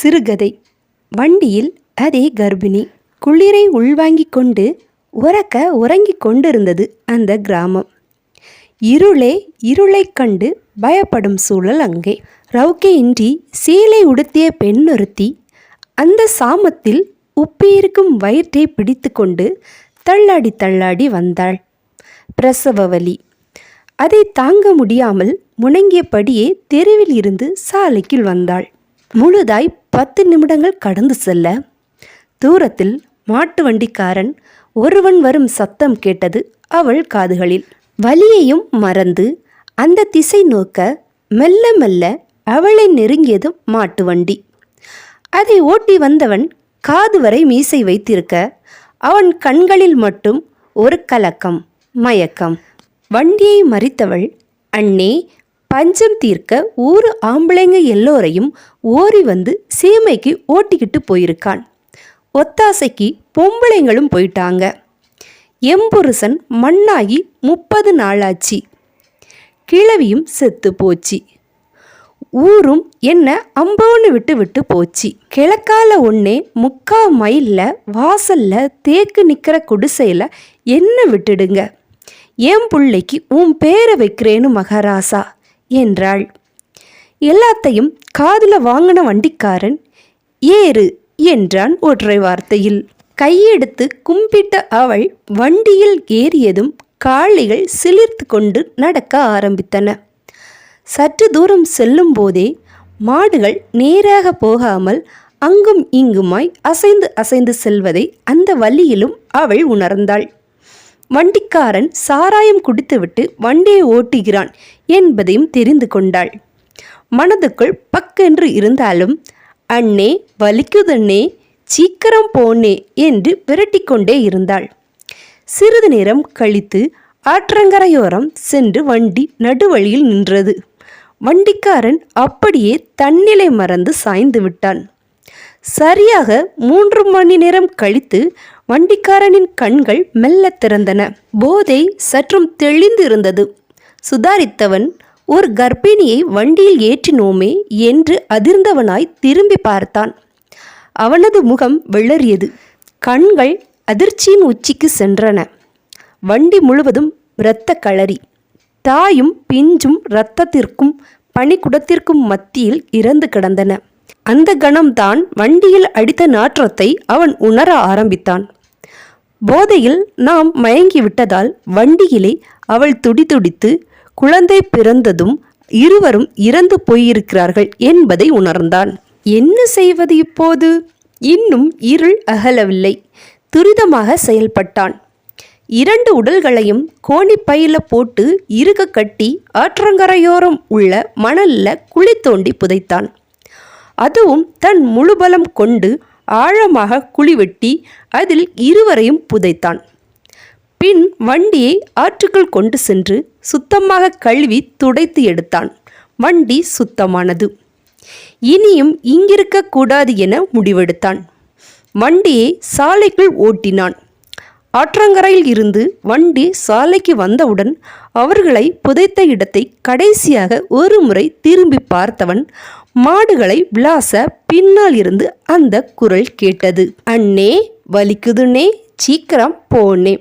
சிறுகதை. வண்டியில் அதே கர்ப்பிணி. குளிரை உள்வாங்கிக் கொண்டு உறக்க உறங்கிக் கொண்டிருந்தது அந்த கிராமம். இருளே இருளைக் கண்டு பயப்படும் சூழல் அங்கே. ரவுக்கையின்றி சீலை உடுத்திய பெண்ணொருத்தி அந்த சாமத்தில் உப்பியிருக்கும் வயிற்றை பிடித்துக்கொண்டு தள்ளாடி தள்ளாடி வந்தாள். பிரசவ வலி. அதை தாங்க முடியாமல் முணங்கியபடியே தெருவில் இருந்து சாலைக்குள் வந்தாள். முழுதாய் பத்து நிமிடங்கள் கடந்து செல்ல தூரத்தில் மாட்டு வண்டிக்காரன் ஒருவன் வரும் சத்தம் கேட்டது அவள் காதுகளில். வலியையும் மறந்து அந்த திசை நோக்க மெல்ல மெல்ல அவளை நெருங்கியதும் மாட்டு வண்டி. அதை ஓட்டி வந்தவன் காது வரை மீசை வைத்திருக்க அவன் கண்களில் மட்டும் ஒரு கலக்கம் மயக்கம். வண்டியை மறித்தவள் அண்ணே பஞ்சம் தீர்க்க ஊர் ஆம்பளைங்க எல்லோரையும் ஓரி வந்து சீமைக்கு ஓட்டிக்கிட்டு போயிருக்கான் ஒத்தாசைக்கு பொம்பளைங்களும் போயிட்டாங்க. எம்புருசன் மண்ணாகி முப்பது நாளாச்சு. கிழவியும் செத்து போச்சு. ஊரும் என்ன அம்போன்னு விட்டு விட்டு போச்சு. கிழக்கால ஒன்னே முக்கா மைலில் வாசல்ல தேக்கு நிற்கிற குடிசையில் என்ன விட்டுடுங்க? என் பிள்ளைக்கு உன் பேரை வைக்கிறேன்னு மகாராசா. என்றாள். எல்லாத்தையும் காதில் வாங்கின வண்டிக்காரன் ஏறு என்றான் ஒற்றை வார்த்தையில். கையெடுத்து கும்பிட்ட அவள் வண்டியில் ஏறியதும் காளிகள் சிலிர்த்து கொண்டு நடக்க ஆரம்பித்தன. சற்று தூரம் செல்லும் போதே மாடுகள் நேராக போகாமல் அங்கும் இங்குமாய் அசைந்து அசைந்து செல்வதை அந்த வழியிலும் அவள் உணர்ந்தாள். வண்டிக்காரன் சாராயம் குடித்துவிட்டு வண்டியை ஓட்டுகிறான் என்பதையும் தெரிந்து கொண்டாள். மனதுக்குள் பக்கென்று இருந்தாலும் அண்ணே வலிக்குதண்ணே சீக்கிரம் போனே என்று விரட்டிக்கொண்டே இருந்தாள். சிறிது நேரம் கழித்து ஆற்றங்கரையோரம் சென்று வண்டி நடுவழியில் நின்றது. வண்டிக்காரன் அப்படியே தன்னிலை மறந்து சாய்ந்து விட்டான். சரியாக மூன்று மணி நேரம் கழித்து வண்டிக்காரனின் கண்கள் மெல்ல திறந்தன. போதை சற்றும் தெளிந்து இருந்தது சுதாரித்தவன் ஒரு கர்ப்பிணியை வண்டியில் ஏற்றினோமே என்று அதிர்ந்தவனாய் திரும்பி பார்த்தான். அவனது முகம் வெள்ளறியது. கண்கள் அதிர்ச்சியின் உச்சிக்கு சென்றன. வண்டி முழுவதும் இரத்த களரி. தாயும் பிஞ்சும் இரத்தத்திற்கும் பனிக்குடத்திற்கும் மத்தியில் இறந்து கிடந்தன. அந்த கணம்தான் வண்டியில் அடித்த நாற்றத்தை அவன் உணர ஆரம்பித்தான். போதையில் நாம் மயங்கி விட்டதால் வண்டியிலே அவள் துடிதுடித்து குழந்தை பிறந்ததும் இருவரும் இறந்து போயிருக்கிறார்கள் என்பதை உணர்ந்தான். என்ன செய்வது இப்போது? இன்னும் இருள் அகலவில்லை. துரிதமாக செயல்பட்டான். இரண்டு உடல்களையும் கோணிப்பையில போட்டு இறுக கட்டி ஆற்றங்கரையோரம் உள்ள மணல்ல குழி தோண்டி புதைத்தான். அதுவும் தன் முழு பலம் கொண்டு ஆழமாக குழி வெட்டி அதில் இருவரையும் புதைத்தான். பின் வண்டியை ஆற்றுக்குள் கொண்டு சென்று சுத்தமாக கழுவி துடைத்து எடுத்தான். வண்டி சுத்தமானது. இனியும் இங்கிருக்கக்கூடாது என முடிவெடுத்தான். வண்டியை சாலைக்குள் ஓட்டினான். ஆற்றங்கரையில் இருந்து வண்டி சாலைக்கு வந்தவுடன் அவர்களை புதைத்த இடத்தை கடைசியாக ஒரு முறை திரும்பி பார்த்தவன் மாடுகளை விளாச பின்னால் இருந்து அந்த குரல் கேட்டது. அண்ணே வலிக்குதுனே சீக்கிரம் போனே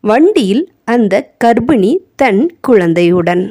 வண்டியில் அந்த கர்ப்பிணி தன் குழந்தையுடன்